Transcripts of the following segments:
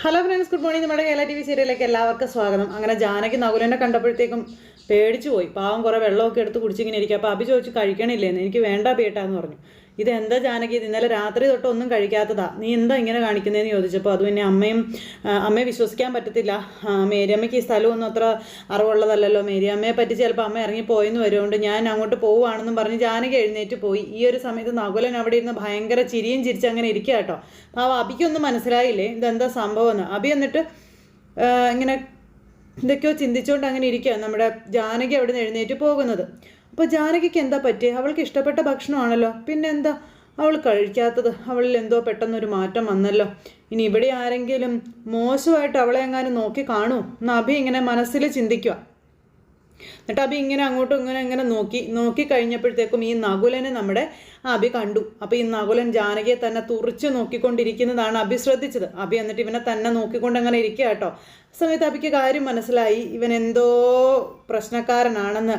Hello friends good morning നമ്മുടെ Kerala T V സീരിയലിലേക്ക് എല്ലാവർക്കും സ്വാഗതം. അങ്ങനെ ജാനകി നകുലനെ കണ്ടപ്പോഴത്തേക്കും പേടിച്ചു പോയി. പാവം കുറേ വെള്ളമൊക്കെ എടുത്ത് കുടിച്ചിങ്ങനെ ഇരിക്കുക അപ്പോൾ അഭി ചോദിച്ചു കഴിക്കണില്ലേന്ന് എനിക്ക് വേണ്ട ബേട്ടാന്ന് പറഞ്ഞു. ഇത് എന്താ ജാനകി ഇന്നലെ രാത്രി തൊട്ട് ഒന്നും കഴിക്കാത്തതാ. നീ എന്താ ഇങ്ങനെ കാണിക്കുന്നതെന്ന് ചോദിച്ചപ്പോൾ അത് പിന്നെ അമ്മയും അമ്മയെ വിശ്വസിക്കാൻ പറ്റത്തില്ല. മേരിയമ്മയ്ക്ക് ഈ സ്ഥലമൊന്നും അത്ര അറിവുള്ളതല്ലല്ലോ. മേരിയമ്മയെ പറ്റി ചിലപ്പോൾ അമ്മ ഇറങ്ങിപ്പോയെന്ന് വരുകൊണ്ട് ഞാൻ അങ്ങോട്ട് പോവുകയാണെന്നും പറഞ്ഞ് ജാനകി എഴുന്നേറ്റ് പോയി. ഈ ഒരു സമയത്ത് നകുലൻ അവിടെ ഇരുന്ന് ഭയങ്കര ചിരിയും ചിരിച്ചങ്ങനെ ഇരിക്കുക കേട്ടോ. ആ അബിക്കൊന്നും മനസ്സിലായില്ലേ? ഇതെന്താ സംഭവം എന്ന് അബി എന്നിട്ട് ഇങ്ങനെ എന്തൊക്കെയോ ചിന്തിച്ചുകൊണ്ട് അങ്ങനെ ഇരിക്കുക നമ്മുടെ ജാനകി അവിടെ നിന്ന് എഴുന്നേറ്റ് പോകുന്നത്. അപ്പോൾ ജാനകിക്ക് എന്താ പറ്റിയത് അവൾക്ക് ഇഷ്ടപ്പെട്ട ഭക്ഷണമാണല്ലോ. പിന്നെ എന്താ അവൾ കഴിക്കാത്തത്. അവളിൽ എന്തോ പെട്ടെന്നൊരു മാറ്റം വന്നല്ലോ. ഇനി ഇവിടെ ആരെങ്കിലും മോശമായിട്ട് അവളെ എങ്ങാനും നോക്കി കാണൂ. എന്ന് അഭി ഇങ്ങനെ മനസ്സിൽ ചിന്തിക്കുക എന്നിട്ട് അഭി ഇങ്ങനെ അങ്ങോട്ടും ഇങ്ങനെ ഇങ്ങനെ നോക്കി നോക്കി കഴിഞ്ഞപ്പോഴത്തേക്കും ഈ നകുലനെ നമ്മുടെ അഭി കണ്ടു. അപ്പോൾ ഈ നകുലൻ ജാനകിയെ തന്നെ തുറച്ച് നോക്കിക്കൊണ്ടിരിക്കുന്നതാണ് അഭി ശ്രദ്ധിച്ചത്. അഭി എന്നിട്ട് ഇവനെ തന്നെ നോക്കിക്കൊണ്ട് അങ്ങനെ ഇരിക്കുക കേട്ടോ. സമയത്ത് അഭിക്ക് കാര്യം മനസ്സിലായി. ഇവൻ എന്തോ പ്രശ്നക്കാരനാണെന്ന്.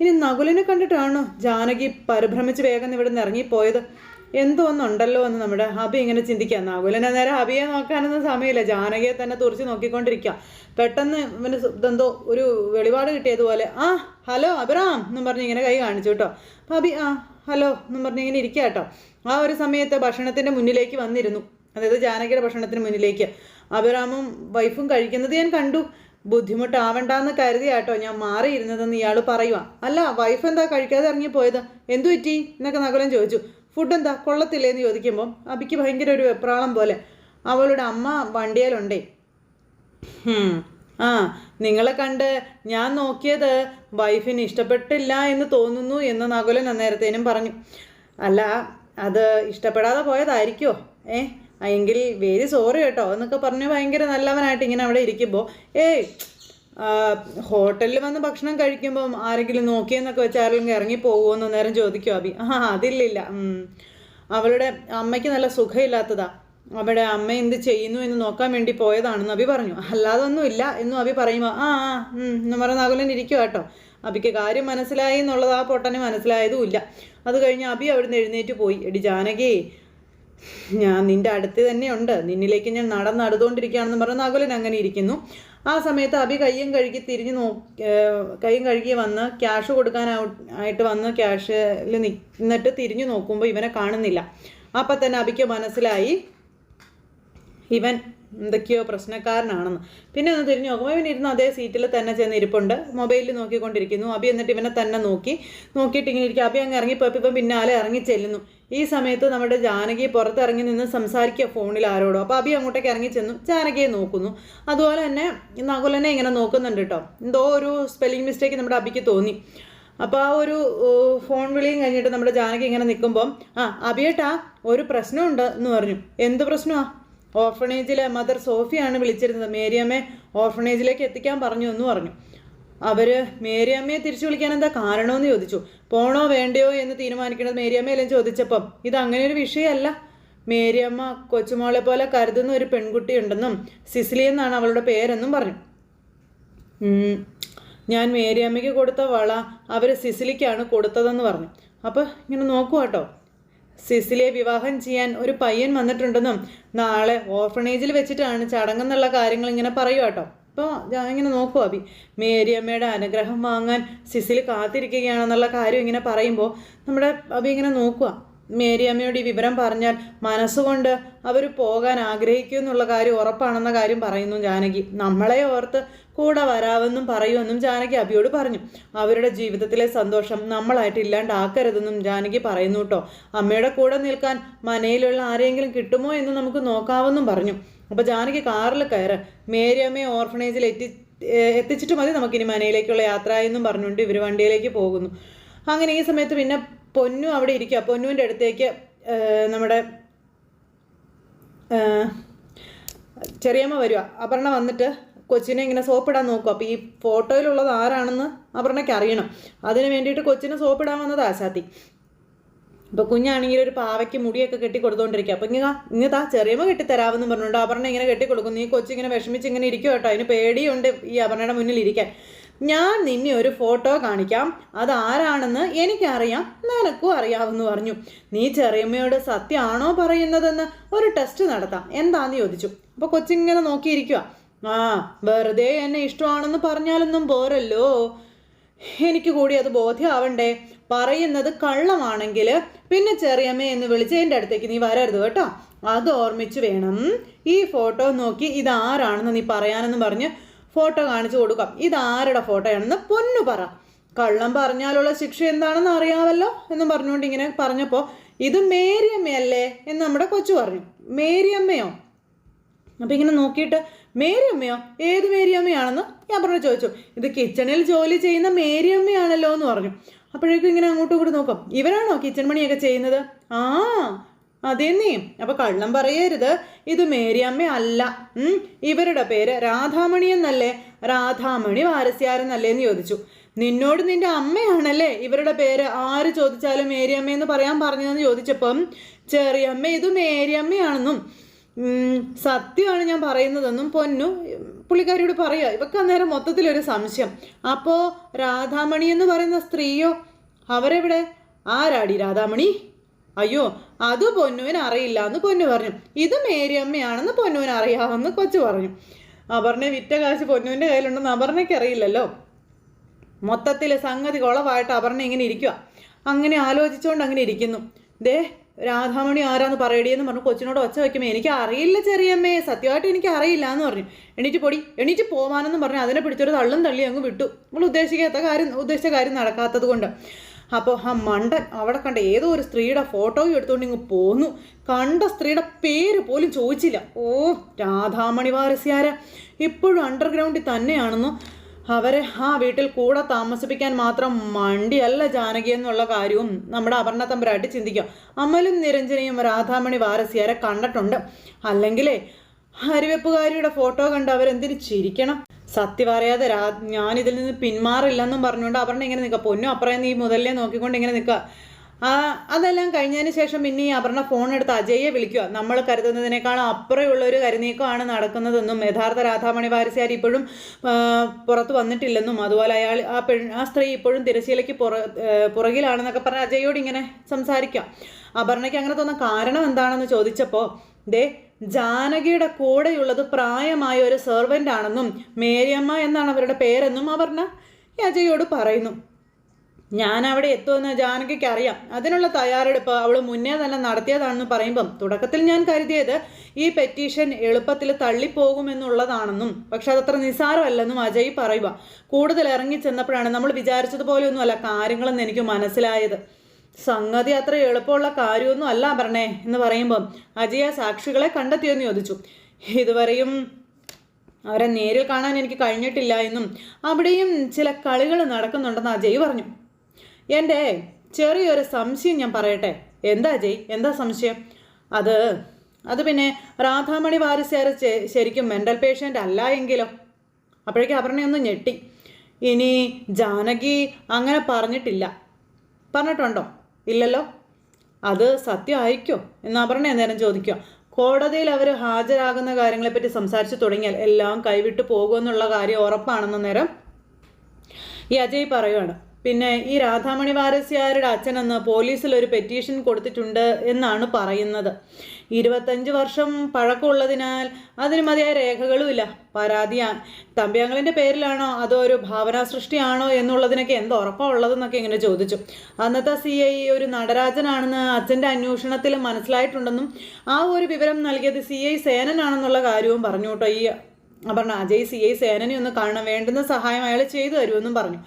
ഇനി നകുലിനെ കണ്ടിട്ടാണോ ജാനകി പരിഭ്രമിച്ച് വേഗം ഇവിടെ നിന്ന് ഇറങ്ങിപ്പോയത്? എന്തോ ഒന്നുണ്ടല്ലോ എന്ന് നമ്മുടെ ഹബി ഇങ്ങനെ ചിന്തിക്കുക. നകുലിനെ നേരെ ഹബിയെ നോക്കാനൊന്നും സമയമില്ല. ജാനകിയെ തന്നെ തുറച്ച് നോക്കിക്കൊണ്ടിരിക്കുക. പെട്ടെന്ന് ഇവന് എന്തോ ഒരു വെളിപാട് കിട്ടിയതുപോലെ ആ ഹലോ അബ്രാം എന്നും പറഞ്ഞ് ഇങ്ങനെ കൈ കാണിച്ചു കേട്ടോ. ഹബി ആ ഹലോ എന്നും പറഞ്ഞ് ഇങ്ങനെ ഇരിക്കുക കേട്ടോ. ആ ഒരു സമയത്ത് ഭക്ഷണത്തിന്റെ മുന്നിലേക്ക് വന്നിരുന്നു. അതായത് ജാനകിയുടെ ഭക്ഷണത്തിന് മുന്നിലേക്ക്. അബിറാമും വൈഫും കഴിക്കുന്നത് ഞാൻ കണ്ടു. ബുദ്ധിമുട്ടാവണ്ടെന്ന് കരുതിയാട്ടോ ഞാൻ മാറിയിരുന്നതെന്ന് ഇയാൾ പറയുക അല്ല വൈഫ് എന്താ കഴിക്കാതെ ഇറങ്ങി പോയത്? എന്തു പറ്റി? എന്നൊക്കെ നകുലൻ ചോദിച്ചു. ഫുഡ് എന്താ? കൊള്ളത്തില്ലേന്ന് ചോദിക്കുമ്പോൾ അബിക്ക് ഭയങ്കര ഒരു വെപ്രാളം പോലെ. അവളുടെ അമ്മ വണ്ടിയിലുണ്ടേ. ആ നിങ്ങളെ കണ്ട് ഞാൻ നോക്കിയത് വൈഫിന് ഇഷ്ടപ്പെട്ടില്ല എന്ന് തോന്നുന്നു എന്ന് നകുലൻ അന്നേരത്തേനും പറഞ്ഞു. അല്ല അത് ഇഷ്ടപ്പെടാതെ പോയതായിരിക്കോ ഏ ആ, എങ്കിൽ വെരി സോറി കേട്ടോ എന്നൊക്കെ പറഞ്ഞ് ഭയങ്കര നല്ലവനായിട്ട് ഇങ്ങനെ അവിടെ ഇരിക്കുമ്പോൾ ഏയ് ഹോട്ടലിൽ വന്ന് ഭക്ഷണം കഴിക്കുമ്പം ആരെങ്കിലും നോക്കിയെന്നൊക്കെ വെച്ച് ആരെങ്കിലും ഇറങ്ങി പോകുമോ എന്ന് നേരം ചോദിക്കും അബി ആ അതില്ലില്ല. അവളുടെ അമ്മയ്ക്ക് നല്ല സുഖമില്ലാത്തതാ. അവിടെ അമ്മ എന്ത് ചെയ്യുന്നു എന്ന് നോക്കാൻ വേണ്ടി പോയതാണെന്ന് അബി പറഞ്ഞു. അല്ലാതെ ഒന്നുമില്ല എന്നും അബി പറയുമ്പോൾ ആ ആ എന്ന് പറഞ്ഞ നകുലൻ ഇരിക്കുക കേട്ടോ. അബിക്ക് കാര്യം മനസ്സിലായി എന്നുള്ളത് ആ പൊട്ടന് മനസ്സിലായതുമില്ല അത് കഴിഞ്ഞ് അബി അവിടുന്ന് എഴുന്നേറ്റ് പോയി. എടി ജാനകി ഞാൻ നിന്റെ അടുത്ത് തന്നെയുണ്ട് നിന്നിലേക്ക് ഞാൻ നടന്ന് അടുത്തുകൊണ്ടിരിക്കുകയാണെന്ന് പറഞ്ഞ് നകുലൻ അങ്ങനെ ഇരിക്കുന്നു. ആ സമയത്ത് അഭി കയ്യും കഴുകി തിരിഞ്ഞ് നോ കയ്യും കഴുകി വന്ന് ക്യാഷ് കൊടുക്കാനായിട്ട് വന്ന് ക്യാഷിൽ നിന്നിട്ട് തിരിഞ്ഞു നോക്കുമ്പോൾ ഇവനെ കാണുന്നില്ല. അപ്പം തന്നെ അഭിക്ക് മനസ്സിലായി ഇവൻ എന്തൊക്കെയോ പ്രശ്നക്കാരനാണെന്ന്. പിന്നെ ഒന്ന് തിരിഞ്ഞു നോക്കുമ്പോൾ ഇവൻ ഇരുന്ന് അതേ സീറ്റിൽ തന്നെ ചെന്ന് ഇരിപ്പുണ്ട്. മൊബൈലിൽ നോക്കിക്കൊണ്ടിരിക്കുന്നു. അഭി എന്നിട്ട് ഇവനെ തന്നെ നോക്കി. നോക്കിയിട്ട് ഇങ്ങനെ ഇരിക്കും. അഭി അങ്ങ് ഇറങ്ങിപ്പോയപ്പോൾ ഇവൻ പിന്നാലെ ഇറങ്ങി ചെല്ലുന്നു. ഈ സമയത്ത് നമ്മുടെ ജാനകി പുറത്തിറങ്ങി നിന്ന് സംസാരിക്കുക ഫോണിൽ ആരോടോ. അപ്പോൾ അബി അങ്ങോട്ടേക്ക് ഇറങ്ങി ചെന്നു. ജാനകിയെ നോക്കുന്നു. അതുപോലെ തന്നെ നകുലനെ ഇങ്ങനെ നോക്കുന്നുണ്ട് കേട്ടോ എന്തോ ഒരു സ്പെല്ലിംഗ് മിസ്റ്റേക്ക് നമ്മുടെ അബിക്ക് തോന്നി. അപ്പോൾ ആ ഒരു ഫോൺ വിളിയും കഴിഞ്ഞിട്ട് നമ്മുടെ ജാനകി ഇങ്ങനെ നിൽക്കുമ്പം ആ അബിയേട്ടാ ഒരു പ്രശ്നമുണ്ട് എന്ന് പറഞ്ഞു. എന്ത് പ്രശ്നമാണ് ഓർഫണേജിലെ മദർ സോഫിയാണ് വിളിച്ചിരുന്നത്. മേരിയമ്മയെ ഓർഫണേജിലേക്ക് എത്തിക്കാൻ പറഞ്ഞു എന്ന് പറഞ്ഞു. അവർ മേരിയമ്മയെ തിരിച്ചു വിളിക്കാൻ എന്താ കാരണമെന്ന് ചോദിച്ചു. പോണോ വേണ്ടയോ എന്ന് തീരുമാനിക്കുന്നത് മേരിയമ്മയല്ലേ ചോദിച്ചപ്പം ഇത് അങ്ങനെ ഒരു വിഷയമല്ല. മേരിയമ്മ കൊച്ചുമോളെ പോലെ കരുതുന്ന ഒരു പെൺകുട്ടിയുണ്ടെന്നും സിസിലി എന്നാണ് അവളുടെ പേരെന്നും പറഞ്ഞു. ഞാൻ മേരിയമ്മയ്ക്ക് കൊടുത്ത വള അവർ സിസിലിക്കാണ് കൊടുത്തതെന്ന് പറഞ്ഞു. അപ്പോൾ ഇങ്ങനെ നോക്കുക കേട്ടോ സിസിലിയെ വിവാഹം ചെയ്യാൻ ഒരു പയ്യൻ വന്നിട്ടുണ്ടെന്നും നാളെ ഓർഫണേജിൽ വെച്ചിട്ടാണ് ചടങ്ങെന്നുള്ള കാര്യങ്ങൾ ഇങ്ങനെ പറയുക കേട്ടോ അപ്പോൾ ഇങ്ങനെ നോക്കുക അബി മേരിയമ്മയുടെ അനുഗ്രഹം വാങ്ങാൻ സിസിൽ കാത്തിരിക്കുകയാണെന്നുള്ള കാര്യം ഇങ്ങനെ പറയുമ്പോൾ നമ്മുടെ അബി ഇങ്ങനെ നോക്കുക മേരിയമ്മയോട് ഈ വിവരം പറഞ്ഞാൽ മനസ്സുകൊണ്ട് അവർ പോകാൻ ആഗ്രഹിക്കും എന്നുള്ള കാര്യം ഉറപ്പാണെന്ന കാര്യം പറയുന്നു ജാനകി. നമ്മളെ ഓർത്ത് കൂടെ വരാമെന്നും പറയുമെന്നും ജാനകി അബിയോട് പറഞ്ഞു. അവരുടെ ജീവിതത്തിലെ സന്തോഷം നമ്മളായിട്ട് ഇല്ലാണ്ടാക്കരുതെന്നും ജാനകി പറയുന്നു കേട്ടോ. അമ്മയുടെ കൂടെ നിൽക്കാൻ മനയിലുള്ള ആരെങ്കിലും കിട്ടുമോ എന്ന് നമുക്ക് നോക്കാവെന്നും പറഞ്ഞു. അപ്പോൾ ജാനകി കാറിൽ കയറ്. മേരിയമ്മയെ ഓർഫണേജിൽ എത്തി എത്തിച്ചിട്ട് മതി നമുക്കിനി മനയിലേക്കുള്ള യാത്ര എന്നും പറഞ്ഞുകൊണ്ട് ഇവർ വണ്ടിയിലേക്ക് പോകുന്നു. അങ്ങനെ ഈ സമയത്ത് പിന്നെ പൊന്നു അവിടെ ഇരിക്കുക പൊന്നുവിന്റെ അടുത്തേക്ക് നമ്മുടെ ചെറിയമ്മ വരിക അപർണ വന്നിട്ട് കൊച്ചിനെ ഇങ്ങനെ സോപ്പിടാൻ നോക്കും അപ്പോൾ ഈ ഫോട്ടോയിലുള്ളത് ആരാണെന്ന് അപർണയ്ക്ക് അറിയണം. അതിന് വേണ്ടിയിട്ട് കൊച്ചിനെ സോപ്പിടാൻ വന്നത് ആശാത്തി. ഇപ്പൊ കുഞ്ഞാണെങ്കിൽ ഒരു പാവയ്ക്ക് മുടിയൊക്കെ കെട്ടി കൊടുത്തോണ്ടിരിക്കുക അപ്പൊ ഇങ്ങനെ ഇങ്ങനെ താ ചെറിയമ്മ കെട്ടിത്തരാമെന്ന് പറഞ്ഞുകൊണ്ട് അപർണ ഇങ്ങനെ കെട്ടി കൊടുക്കും നീ കൊച്ചിങ്ങനെ വിഷമിച്ച് ഇങ്ങനെ ഇരിക്കും കേട്ടോ. അതിന് പേടിയുണ്ട് ഈ അപർണയുടെ മുന്നിൽ ഇരിക്കാൻ. ഞാൻ നിന്നെ ഒരു ഫോട്ടോ കാണിക്കാം. അത് ആരാണെന്ന് എനിക്കറിയാം. നിനക്കും അറിയാമെന്ന് പറഞ്ഞു. നീ ചെറിയമ്മയോട് സത്യമാണോ പറയുന്നതെന്ന് ഒരു ടെസ്റ്റ് നടത്താം. എന്താന്ന് ചോദിച്ചു. അപ്പൊ കൊച്ചിങ്ങനെ നോക്കിയിരിക്കുക ആ വെറുതെ എന്നെ ഇഷ്ടമാണെന്ന് പറഞ്ഞാലൊന്നും പോരല്ലോ. എനിക്ക് കൂടി അത് ബോധ്യമാവണ്ടേ പറയുന്നത് കള്ളമാണെങ്കിൽ പിന്നെ ചെറിയമ്മ എന്ന് വിളിച്ച് എന്റെ അടുത്തേക്ക് നീ വരരുത് കേട്ടോ. അത് ഓർമ്മിച്ച് വേണം. ഈ ഫോട്ടോ നോക്കി ഇതാരാണെന്ന് നീ പറയാനെന്ന് പറഞ്ഞ് ഫോട്ടോ കാണിച്ചു കൊടുക്കാം. ഇതാരുടെ ഫോട്ടോയാണെന്ന് പൊന്നു പറ. കള്ളം പറഞ്ഞാലുള്ള ശിക്ഷ എന്താണെന്ന് അറിയാമല്ലോ എന്ന് പറഞ്ഞുകൊണ്ട് ഇങ്ങനെ പറഞ്ഞപ്പോൾ ഇത് മേരിയമ്മയല്ലേ? എന്ന് നമ്മുടെ കൊച്ചു പറഞ്ഞു. മേരിയമ്മയോ? അപ്പം ഇങ്ങനെ നോക്കിയിട്ട് മേരിയമ്മയോ? ഏത് മേരിയമ്മയാണെന്ന്? ഞാൻ പറഞ്ഞു ചോദിച്ചു. ഇത് കിച്ചണിൽ ജോലി ചെയ്യുന്ന മേരിയമ്മയാണല്ലോ എന്ന് പറഞ്ഞു. അപ്പോഴേക്കും ഇങ്ങനെ അങ്ങോട്ടും ഇങ്ങോട്ടും നോക്കും. ഇവരാണോ കിച്ചൺ പണിയൊക്കെ ചെയ്യുന്നത്? ആ അതെന്നേ. അപ്പൊ കള്ളം പറയരുത്. ഇത് മേരിയമ്മ അല്ല ഇവരുടെ പേര് രാധാമണി എന്നല്ലേ? രാധാമണി വാരസ്യാരെന്നല്ലേ എന്ന് ചോദിച്ചു. നിന്നോട് നിന്റെ അമ്മയാണല്ലേ? ഇവരുടെ പേര് ആര് ചോദിച്ചാലും മേരിയമ്മ എന്ന് പറയാൻ പറഞ്ഞതെന്ന് ചോദിച്ചപ്പം ചെറിയമ്മ ഇത് മേരിയമ്മയാണെന്നും സത്യമാണ് ഞാൻ പറയുന്നതെന്നും പൊന്നു. പുള്ളിക്കാരിയോട് പറയുക ഇവക്ക് അന്നേരം മൊത്തത്തിലൊരു സംശയം. അപ്പോൾ രാധാമണി എന്ന് പറയുന്ന സ്ത്രീയോ അവരെവിടെ? ആരാടി രാധാമണി? അയ്യോ അത് പൊന്നുവിന് അറിയില്ല എന്ന് പൊന്നു പറഞ്ഞു. ഇത് മേരിയമ്മയാണെന്ന് പൊന്നുവിന് അറിയാമെന്ന് കൊച്ചു പറഞ്ഞു. അപർണ വിറ്റ കാശ് പൊന്നുവിന്റെ കയ്യിലുണ്ടെന്ന് അപർണയ്ക്ക് അറിയില്ലല്ലോ. മൊത്തത്തിൽ സംഗതി കുളവായിട്ട് അപർണ ഇങ്ങനെ ഇരിക്കുക അങ്ങനെ ആലോചിച്ചുകൊണ്ട് അങ്ങനെ ഇരിക്കുന്നു. ദേ രാധാമണി ആരാന്ന് പറയടിയെന്ന് പറഞ്ഞു. കൊച്ചിനോട് ഒച്ച വയ്ക്കുമ്പോൾ എനിക്ക് അറിയില്ല ചെറിയമ്മേ സത്യമായിട്ട് എനിക്ക് അറിയില്ല എന്ന് പറഞ്ഞു. എണീറ്റ് പൊടി എണീറ്റ് പോവാനെന്നും പറഞ്ഞു അതിനെ പിടിച്ചൊരു തള്ളും തള്ളി അങ്ങ് വിട്ടു. നമ്മൾ ഉദ്ദേശിക്കാത്ത കാര്യം ഉദ്ദേശിച്ച കാര്യം നടക്കാത്തത് കൊണ്ട്. അപ്പോൾ ആ മണ്ടൻ അവിടെ കണ്ട ഏതോ ഒരു സ്ത്രീയുടെ ഫോട്ടോയും എടുത്തുകൊണ്ട് ഇങ്ങ് പോന്നു. കണ്ട സ്ത്രീയുടെ പേര് പോലും ചോദിച്ചില്ല. ഓ രാധാമണി വാരസ്യാര. ഇപ്പോഴും അണ്ടർഗ്രൗണ്ടിൽ തന്നെയാണെന്നോ? അവരെ ആ വീട്ടിൽ കൂടെ താമസിപ്പിക്കാൻ മാത്രം മണ്ടിയല്ല ജാനകി എന്നുള്ള കാര്യവും നമ്മുടെ അപർണ തമ്പുരാട്ടി ചിന്തിക്കാം അമലും നിരഞ്ജനയും രാധാമണി വാരസിയാരെ കണ്ടിട്ടുണ്ട്. അല്ലെങ്കിലേ ഹരിവെപ്പുകാരിയുടെ ഫോട്ടോ കണ്ട് അവരെന്തിന് ചിരിക്കണം? സത്യം പറയാതെ രാ ഞാനിതിൽ നിന്ന് പിന്മാറില്ലെന്നും പറഞ്ഞുകൊണ്ട് അപർണ ഇങ്ങനെ നിൽക്കുക. പൊന്നും അപ്പുറം നീ മുതലേ നോക്കിക്കൊണ്ട് ഇങ്ങനെ നിൽക്കുക. അതെല്ലാം കഴിഞ്ഞതിന് ശേഷം പിന്നെ ഈ അപർണ ഫോൺ എടുത്ത് അജയെ വിളിക്കുക. നമ്മൾ കരുതുന്നതിനേക്കാളും അപ്പുറമുള്ള ഒരു കരുനീക്കമാണ് നടക്കുന്നതെന്നും യഥാർത്ഥ രാധാമണി വാരസ്യാർ ഇപ്പോഴും പുറത്ത് വന്നിട്ടില്ലെന്നും അതുപോലെ അയാൾ ആ പെൺ ആ സ്ത്രീ ഇപ്പോഴും തിരശ്ശീലയ്ക്ക് പുറ പുറകിലാണെന്നൊക്കെ പറഞ്ഞ് അജയോട് ഇങ്ങനെ സംസാരിക്കാം. അപർണയ്ക്ക് അങ്ങനെ തോന്നുന്ന കാരണം എന്താണെന്ന് ചോദിച്ചപ്പോൾ ദേ ജാനകിയുടെ കൂടെയുള്ളത് പ്രായമായ ഒരു സെർവന്റ് ആണെന്നും മേരിയമ്മ എന്നാണ് അവരുടെ പേരെന്നും അപർണ അജയോട് പറയുന്നു. ഞാൻ അവിടെ എത്തുമെന്ന് ജാനകിക്ക് അറിയാം അതിനുള്ള തയ്യാറെടുപ്പ് അവൾ മുന്നേ തന്നെ നടത്തിയതാണെന്ന് പറയുമ്പം തുടക്കത്തിൽ ഞാൻ കരുതിയത് ഈ പെറ്റീഷൻ എളുപ്പത്തിൽ തള്ളിപ്പോകുമെന്നുള്ളതാണെന്നും പക്ഷെ അതത്ര നിസാരമല്ലെന്നും അജയ് പറയുക. കൂടുതൽ ഇറങ്ങി ചെന്നപ്പോഴാണ് നമ്മൾ വിചാരിച്ചതുപോലെയൊന്നുമല്ല കാര്യങ്ങളെന്ന് എനിക്ക് മനസ്സിലായത്. സംഗതി അത്ര എളുപ്പമുള്ള കാര്യമൊന്നും അല്ല പറഞ്ഞേ എന്ന് പറയുമ്പം അജയ സാക്ഷികളെ കണ്ടെത്തിയെന്ന് ചോദിച്ചു. ഇതുവരെയും അവരെ നേരിൽ കാണാൻ എനിക്ക് കഴിഞ്ഞിട്ടില്ല എന്നും അവിടെയും ചില കളികൾ നടക്കുന്നുണ്ടെന്ന് അജയ് പറഞ്ഞു. എന്റെ ചെറിയൊരു സംശയം ഞാൻ പറയട്ടെ. എന്താ ജയ്? എന്താ സംശയം? അത് അത് പിന്നെ രാധാമണി വാരസ്യാർ ശരിക്കും മെന്റൽ പേഷ്യന്റ് അല്ല എങ്കിലോ? അപ്പോഴേക്കും അപർണയൊന്ന് ഞെട്ടി. ഇനി ജാനകി അങ്ങനെ പറഞ്ഞിട്ടില്ല. പറഞ്ഞിട്ടുണ്ടോ? ഇല്ലല്ലോ? അത് സത്യമായിരിക്കോ എന്ന് അപർണ നേരം ചോദിക്കുക. കോടതിയിൽ അവർ ഹാജരാകുന്ന കാര്യങ്ങളെപ്പറ്റി സംസാരിച്ചു തുടങ്ങിയാൽ എല്ലാം കൈവിട്ടു പോകുമെന്നുള്ള കാര്യം ഉറപ്പാണെന്ന നേരം ഈ അജയ് പറയുവാണ്. പിന്നെ ഈ രാധാമണി വാരസ്യാരുടെ അച്ഛനെന്ന് പോലീസിൽ ഒരു പെറ്റീഷൻ കൊടുത്തിട്ടുണ്ട് എന്നാണ് പറയുന്നത്. ഇരുപത്തഞ്ച് വർഷം പഴക്കമുള്ളതിനാൽ അതിന് മതിയായ രേഖകളുമില്ല പരാതി ആ- തമ്പിയാങ്ങളിന്റെ പേരിലാണോ അതോ ഒരു ഭാവനാ സൃഷ്ടിയാണോ എന്നുള്ളതിനൊക്കെ എന്ത് ഉറപ്പമുള്ളതെന്നൊക്കെ ഇങ്ങനെ ചോദിച്ചു. അന്നത്തെ സി ഐ ഒരു നടരാജനാണെന്ന് അച്ഛന്റെ അന്വേഷണത്തിൽ മനസ്സിലായിട്ടുണ്ടെന്നും ആ ഒരു വിവരം നൽകിയത് സി ഐ സേനനാണെന്നുള്ള കാര്യവും പറഞ്ഞു കേട്ടോ. ഈ അപർണ അജയ് സി ഐ സേനനെ ഒന്ന് കാണണം. വേണ്ടുന്ന സഹായം അയാൾ ചെയ്തു തരുമെന്നും പറഞ്ഞു.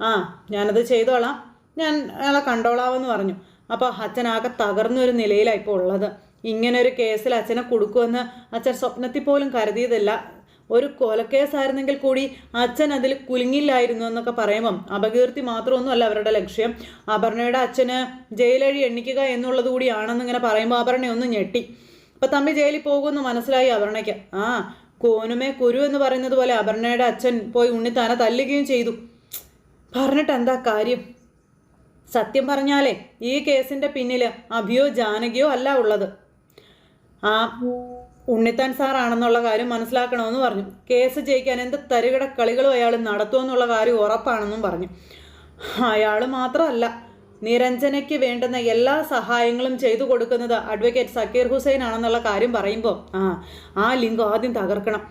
ആ ഞാനത് ചെയ്തോളാം. ഞാൻ അയാളെ കണ്ടോളാമെന്ന് പറഞ്ഞു. അപ്പോൾ അച്ഛനാകെ തകർന്നൊരു നിലയിലാണ് ഇപ്പോൾ ഉള്ളത്. ഇങ്ങനൊരു കേസിൽ അച്ഛനെ കൊടുക്കുമെന്ന് അച്ഛൻ സ്വപ്നത്തിൽ പോലും കരുതിയതല്ല. ഒരു കൊലക്കേസായിരുന്നെങ്കിൽ കൂടി അച്ഛൻ അതിൽ കുലുങ്ങില്ലായിരുന്നു എന്നൊക്കെ പറയുമ്പം അപകീർത്തി മാത്രമൊന്നുമല്ല അവരുടെ ലക്ഷ്യം. അപർണയുടെ അച്ഛന് ജയിലഴി എണ്ണിക്കുക എന്നുള്ളത് കൂടിയാണെന്ന് ഇങ്ങനെ പറയുമ്പോൾ അപർണ ഒന്ന് ഞെട്ടി. അപ്പം തമ്പി ജയിലിൽ പോകുമെന്ന് മനസ്സിലായി അപർണയ്ക്ക്. ആ കോനുമേ കുരു എന്ന് പറയുന്നത് പോലെ അപർണയുടെ അച്ഛൻ പോയി ഉണ്ണിത്താനെ തല്ലുകയും ചെയ്തു. പറഞ്ഞിട്ട് എന്താ കാര്യം? സത്യം പറഞ്ഞാലേ ഈ കേസിന്റെ പിന്നിൽ അഭിയോ ജാനകിയോ അല്ല ഉള്ളത്. ആ ഉണ്ണിത്താൻ സാറാണെന്നുള്ള കാര്യം മനസ്സിലാക്കണമെന്ന് പറഞ്ഞു. കേസ് ജയിക്കാൻ എന്ത് തരികിട കളികളും അയാൾ നടത്തുമെന്നുള്ള കാര്യം ഉറപ്പാണെന്നും പറഞ്ഞു. അയാൾ മാത്രമല്ല നിരഞ്ജനയ്ക്ക് വേണ്ടുന്ന എല്ലാ സഹായങ്ങളും ചെയ്തു കൊടുക്കുന്നത് അഡ്വക്കേറ്റ് സക്കീർ ഹുസൈൻ ആണെന്നുള്ള കാര്യം പറയുമ്പോൾ ആ ആ ലിങ്ക് ആദ്യം തകർക്കണം.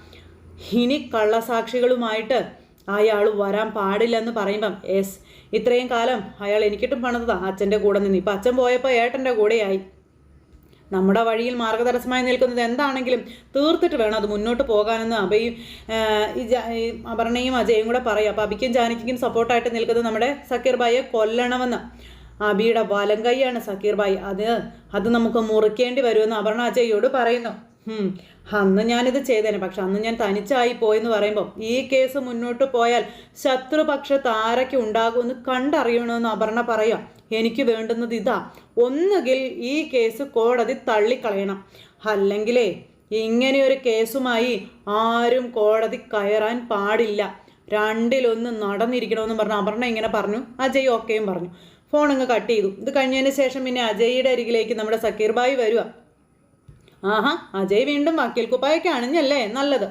ഇനി കള്ളസാക്ഷികളുമായിട്ട് അയാൾ വരാൻ പാടില്ലെന്ന് പറയുമ്പം എസ് ഇത്രയും കാലം അയാൾ എനിക്കിട്ടും പണിതാ അച്ഛന്റെ കൂടെ നിന്ന്. ഇപ്പം അച്ഛൻ പോയപ്പോൾ ഏട്ടന്റെ കൂടെയായി. നമ്മുടെ വഴിയിൽ മാർഗതടസ്സമായി നിൽക്കുന്നത് എന്താണെങ്കിലും തീർത്തിട്ട് വേണം അത് മുന്നോട്ട് പോകാനെന്ന് അഭയും ഈ അപർണയും അജയും കൂടെ പറയും. അപ്പോൾ അബിക്കും ജാനകിക്കും സപ്പോർട്ടായിട്ട് നിൽക്കുന്നത് നമ്മുടെ സക്കീർ ഭായിയെ കൊല്ലണമെന്ന്. അബിയുടെ വലം കൈയാണ് സക്കീർ ഭായി അത് അത് നമുക്ക് മുറിക്കേണ്ടി വരുമെന്ന് അപർണ അജയോട് പറയുന്നു. അന്ന് ഞാനിത് ചെയ്തേനെ. പക്ഷെ അന്ന് ഞാൻ തനിച്ചായി പോയെന്ന് പറയുമ്പോൾ ഈ കേസ് മുന്നോട്ട് പോയാൽ ശത്രുപക്ഷ താരയ്ക്ക് ഉണ്ടാകുമെന്ന് കണ്ടറിയണമെന്ന് അപർണ പറയാം. എനിക്ക് വേണ്ടുന്നത് ഇതാ. ഒന്നുകിൽ ഈ കേസ് കോടതി തള്ളിക്കളയണം. അല്ലെങ്കിലേ ഇങ്ങനെയൊരു കേസുമായി ആരും കോടതി കയറാൻ പാടില്ല. രണ്ടിലൊന്ന് നടന്നിരിക്കണമെന്ന് പറഞ്ഞു അപർണ ഇങ്ങനെ പറഞ്ഞു. അജയ് ഓക്കെയും പറഞ്ഞു. ഫോൺ അങ്ങ് കട്ട് ചെയ്തു. ഇത് കഴിഞ്ഞതിന് ശേഷം പിന്നെ അജയുടെ അരികിലേക്ക് നമ്മുടെ സക്കീർ ബായി വരിക ആഹാ അജയ് വീണ്ടും വക്കീൽ കുപ്പായൊക്കെ അണിഞ്ഞല്ലേ? നല്ലത്.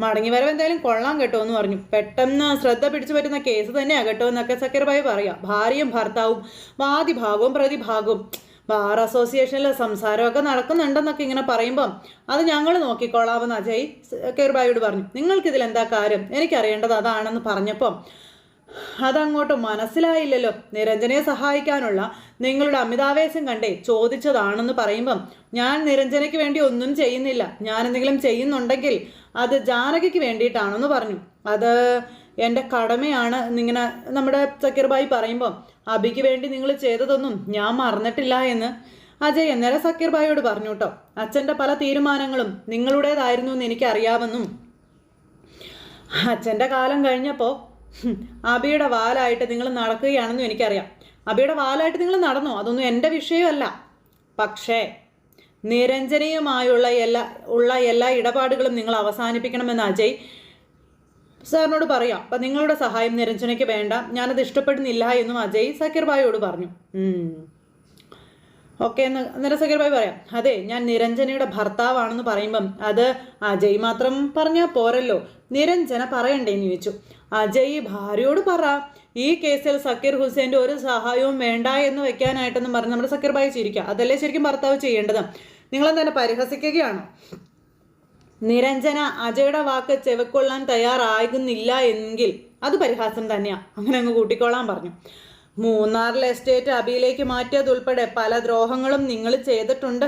മടങ്ങി വരവ് എന്തായാലും കൊള്ളാം കേട്ടോ എന്ന് പറഞ്ഞു. പെട്ടെന്ന് ശ്രദ്ധ പിടിച്ചു പറ്റുന്ന കേസ് തന്നെയാ കേട്ടോ എന്നൊക്കെ സക്കീർ ബായി പറയാം. ഭാര്യയും ഭർത്താവും വാദിഭാഗവും പ്രതിഭാഗവും. ബാർ അസോസിയേഷനിൽ സംസാരമൊക്കെ നടക്കുന്നുണ്ടെന്നൊക്കെ ഇങ്ങനെ പറയുമ്പം അത് ഞങ്ങൾ നോക്കിക്കൊള്ളാമെന്ന് അജയ് കേർബായിയോട് പറഞ്ഞു. നിങ്ങൾക്കിതിൽ എന്താ കാര്യം? എനിക്കറിയേണ്ടത് അതാണെന്ന് പറഞ്ഞപ്പം അതങ്ങോട്ട് മനസ്സിലായില്ലല്ലോ. നിരഞ്ജനെ സഹായിക്കാനുള്ള നിങ്ങളുടെ അമിതാവേശം കണ്ടേ ചോദിച്ചതാണെന്ന് പറയുമ്പം ഞാൻ നിരഞ്ജനയ്ക്ക് വേണ്ടി ഒന്നും ചെയ്യുന്നില്ല. ഞാൻ എന്തെങ്കിലും ചെയ്യുന്നുണ്ടെങ്കിൽ അത് ജാനകിക്ക് വേണ്ടിയിട്ടാണെന്ന് പറഞ്ഞു. അത് എന്റെ കടമയാണ് എന്നിങ്ങനെ നമ്മുടെ സക്കീർബായി പറയുമ്പം അബിക്ക് വേണ്ടി നിങ്ങൾ ചെയ്തതൊന്നും ഞാൻ മറന്നിട്ടില്ല എന്ന് അജയ് അന്നേരം സക്കീർബായിയോട് പറഞ്ഞു കേട്ടോ. അച്ഛന്റെ പല തീരുമാനങ്ങളും നിങ്ങളുടേതായിരുന്നു എന്ന് എനിക്കറിയാമെന്നും. അച്ഛന്റെ കാലം കഴിഞ്ഞപ്പോൾ അബിയുടെ വാലായിട്ട് നിങ്ങൾ നടക്കുകയാണെന്നും എനിക്കറിയാം. അബിയുടെ വാലായിട്ട് നിങ്ങൾ നടന്നോ? അതൊന്നും എന്റെ വിഷയമല്ല. പക്ഷേ നിരഞ്ജനയുമായുള്ള എല്ലാ ഉള്ള എല്ലാ ഇടപാടുകളും നിങ്ങൾ അവസാനിപ്പിക്കണമെന്ന് അജയ് സാറിനോട് പറയാം. അപ്പം നിങ്ങളുടെ സഹായം നിരഞ്ജനയ്ക്ക് വേണ്ട. ഞാനത് ഇഷ്ടപ്പെടുന്നില്ല എന്നും അജയ് സക്കീർ ബായിയോട് പറഞ്ഞു. ഓക്കെ എന്ന് ബായി പറയാം അതെ ഞാൻ നിരഞ്ജനയുടെ ഭർത്താവാണെന്ന് പറയുമ്പം അത് അജയ് മാത്രം പറഞ്ഞാൽ പോരല്ലോ നിരഞ്ജന പറയണ്ടേന്ന് ചോദിച്ചു. അജയ് ഭാര്യയോട് പറ ഈ കേസിൽ സക്കീർ ഹുസൈന്റെ ഒരു സഹായവും വേണ്ട എന്ന് വെക്കാനായിട്ടെന്ന് പറഞ്ഞ് നമ്മുടെ സക്കീർ ഭായി ചിരിക്കുക അതല്ലേ ശരിക്കും ഭർത്താവ് ചെയ്യേണ്ടത്? നിങ്ങളെന്താ പരിഹസിക്കുകയാണോ? നിരഞ്ജന അജയുടെ വാക്ക് ചെവിക്കൊള്ളാൻ തയ്യാറാകുന്നില്ല എങ്കിൽ അത് പരിഹാസം തന്നെയാണ് അങ്ങനെ അങ്ങ് കൂട്ടിക്കോളാൻ പറഞ്ഞു. മൂന്നാറിലെ എസ്റ്റേറ്റ് അബിയിലേക്ക് മാറ്റിയതുൾപ്പെടെ പല ദ്രോഹങ്ങളും നിങ്ങൾ ചെയ്തിട്ടുണ്ട്.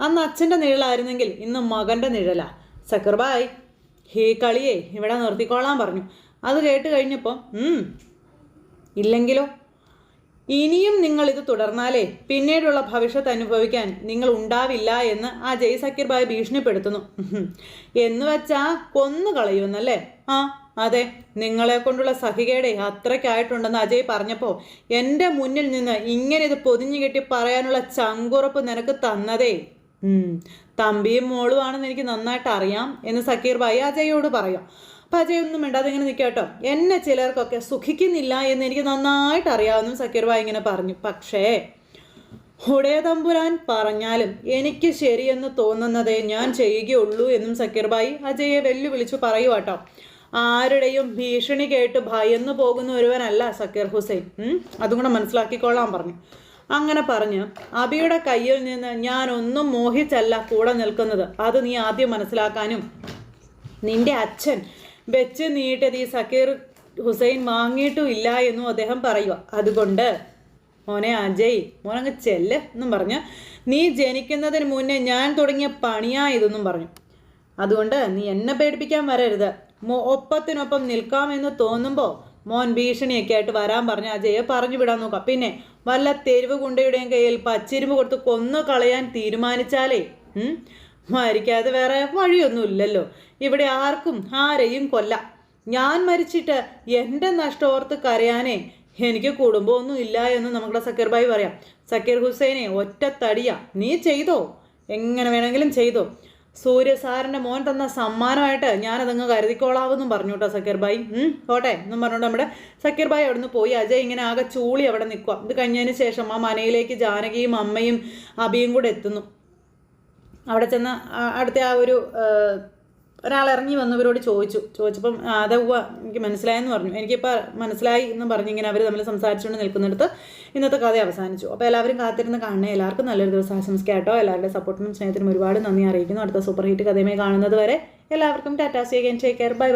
അന്ന് അച്ഛന്റെ നിഴലായിരുന്നെങ്കിൽ ഇന്ന് മകന്റെ നിഴലാ. സക്കർബായ് ഹീ കളിയെ ഇവിടെ നിർത്തിക്കോളാൻ പറഞ്ഞു. അത് കേട്ട് കഴിഞ്ഞപ്പോൾ ഇല്ലെങ്കിലോ? ഇനിയും നിങ്ങൾ ഇത് തുടർന്നാലേ പിന്നീടുള്ള ഭവിഷ്യത്ത് അനുഭവിക്കാൻ നിങ്ങൾ ഉണ്ടാവില്ല എന്ന് ആ ജയ് സക്കീർ ബായ് ഭീഷണിപ്പെടുത്തുന്നു. എന്ന് വെച്ചാ കൊന്നു കളയുമെന്നല്ലേ ആ അതെ നിങ്ങളെ കൊണ്ടുള്ള സഹികയുടെ അത്രയ്ക്കായിട്ടുണ്ടെന്ന് അജയ് പറഞ്ഞപ്പോൾ എന്റെ മുന്നിൽ നിന്ന് ഇങ്ങനെ ഇത് പൊതിഞ്ഞു കെട്ടി പറയാനുള്ള ചങ്കുറപ്പ് നിനക്ക് തന്നതേ. തമ്പിയും മോളുമാണെന്ന് എനിക്ക് നന്നായിട്ട് അറിയാം എന്ന് സക്കീർ ഭായി അജയോട് പറയാം. അപ്പം അജയ് ഒന്നും വേണ്ട അതിങ്ങനെ നിൽക്കാട്ടോ എന്നെ ചിലർക്കൊക്കെ സുഖിക്കുന്നില്ല എന്ന് എനിക്ക് നന്നായിട്ട് അറിയാമെന്നും സക്കീർ ഭായി ഇങ്ങനെ പറഞ്ഞു. പക്ഷേ ഹുടേതമ്പുരാൻ പറഞ്ഞാലും എനിക്ക് ശരിയെന്ന് തോന്നുന്നതേ ഞാൻ ചെയ്യുകയുള്ളൂ എന്നും സക്കീർ ഭായി അജയെ വെല്ലുവിളിച്ചു പറയുവാട്ടോ ആരുടെയും ഭീഷണി കേട്ട് ഭയന്ന് പോകുന്ന ഒരുവനല്ല സക്കീർ ഹുസൈൻ. അതും കൂടെ മനസ്സിലാക്കിക്കൊള്ളാൻ പറഞ്ഞു. അങ്ങനെ പറഞ്ഞ് അബിയുടെ കയ്യിൽ നിന്ന് ഞാൻ ഒന്നും മോഹിച്ചല്ല കൂടെ നിൽക്കുന്നത്. അത് നീ ആദ്യം മനസ്സിലാക്കാനും നിന്റെ അച്ഛൻ വെച്ച് നീട്ടത് ഈ സക്കീർ ഹുസൈൻ വാങ്ങിയിട്ടും ഇല്ല എന്നും അദ്ദേഹം പറയുക അതുകൊണ്ട് മോനെ അജയ് മോനങ്ങ് ചെല്ല് എന്നും പറഞ്ഞ് നീ ജനിക്കുന്നതിന് മുന്നേ ഞാൻ തുടങ്ങിയ പണിയാ ഇതെന്നും പറഞ്ഞു. അതുകൊണ്ട് നീ എന്നെ പേടിപ്പിക്കാൻ വരരുത്. ഒപ്പത്തിനൊപ്പം നിൽക്കാമെന്ന് തോന്നുമ്പോൾ മോൻ ഭീഷണിയൊക്കെ ആയിട്ട് വരാൻ പറഞ്ഞ അജയെ പറഞ്ഞു വിടാൻ നോക്കാം പിന്നെ വല്ല തെരുവ് കുണ്ടയുടെയും കയ്യിൽ പച്ചിരുമ്പ് കൊടുത്ത് കൊന്നു കളയാൻ തീരുമാനിച്ചാലേ മരിക്കാതെ വേറെ വഴിയൊന്നുമില്ലല്ലോ ഇവിടെ ആർക്കും ആരെയും കൊല്ല. ഞാൻ മരിച്ചിട്ട് എന്റെ നഷ്ടോർത്ത് കരയാനേ എനിക്ക് കുടുംബമൊന്നും ഇല്ല എന്ന് നമ്മുടെ സക്കീർ ഭായി പറയാം. സക്കീർ ഹുസൈനെ ഒറ്റ തടിയാ നീ ചെയ്തോ? എങ്ങനെ വേണമെങ്കിലും ചെയ്തോ. സൂര്യ സാറിന്റെ മോൻ തന്ന സമ്മാനമായിട്ട് ഞാനതങ്ങ് കരുതിക്കോളാവെന്നും പറഞ്ഞു കേട്ടോ സക്കീർ ബായി ഉം, പോട്ടെ എന്നും പറഞ്ഞുകൊണ്ട് നമ്മുടെ സക്കീർ ബായി അവിടെ നിന്ന് പോയി. അജയ് ഇങ്ങനെ ആകെ ചൂളി അവിടെ നിൽക്കുക ഇത് കഴിഞ്ഞതിന് ശേഷം ആ മനയിലേക്ക് ജാനകിയും അമ്മയും അബിയും കൂടെ എത്തുന്നു. അവിടെ ചെന്ന് അടുത്ത ആ ഒരു ഒരാൾ ഇറങ്ങി വന്നവരോട് ചോദിച്ചു. ചോദിച്ചപ്പം അതെ ഉവ്വ എനിക്ക് മനസ്സിലായെന്ന് പറഞ്ഞു. എനിക്കിപ്പോൾ മനസ്സിലായി എന്ന് പറഞ്ഞ് ഇങ്ങനെ അവർ തമ്മിൽ സംസാരിച്ചുകൊണ്ട് നിൽക്കുന്നിടത്ത് ഇന്നത്തെ കഥ അവസാനിച്ചു. അപ്പോൾ എല്ലാവരും കാത്തിരുന്ന് കാണണേ. എല്ലാവർക്കും നല്ലൊരു ദിവസം ആശംസിക്കാട്ടോ എല്ലാവരുടെ സപ്പോർട്ടിനും സ്നേഹത്തിനും ഒരുപാട് നന്ദി അറിയിക്കുന്നു. അടുത്ത സൂപ്പർ ഹിറ്റ് കഥയുമായി കാണുന്നത് വരെ എല്ലാവർക്കും tata see again take care bye.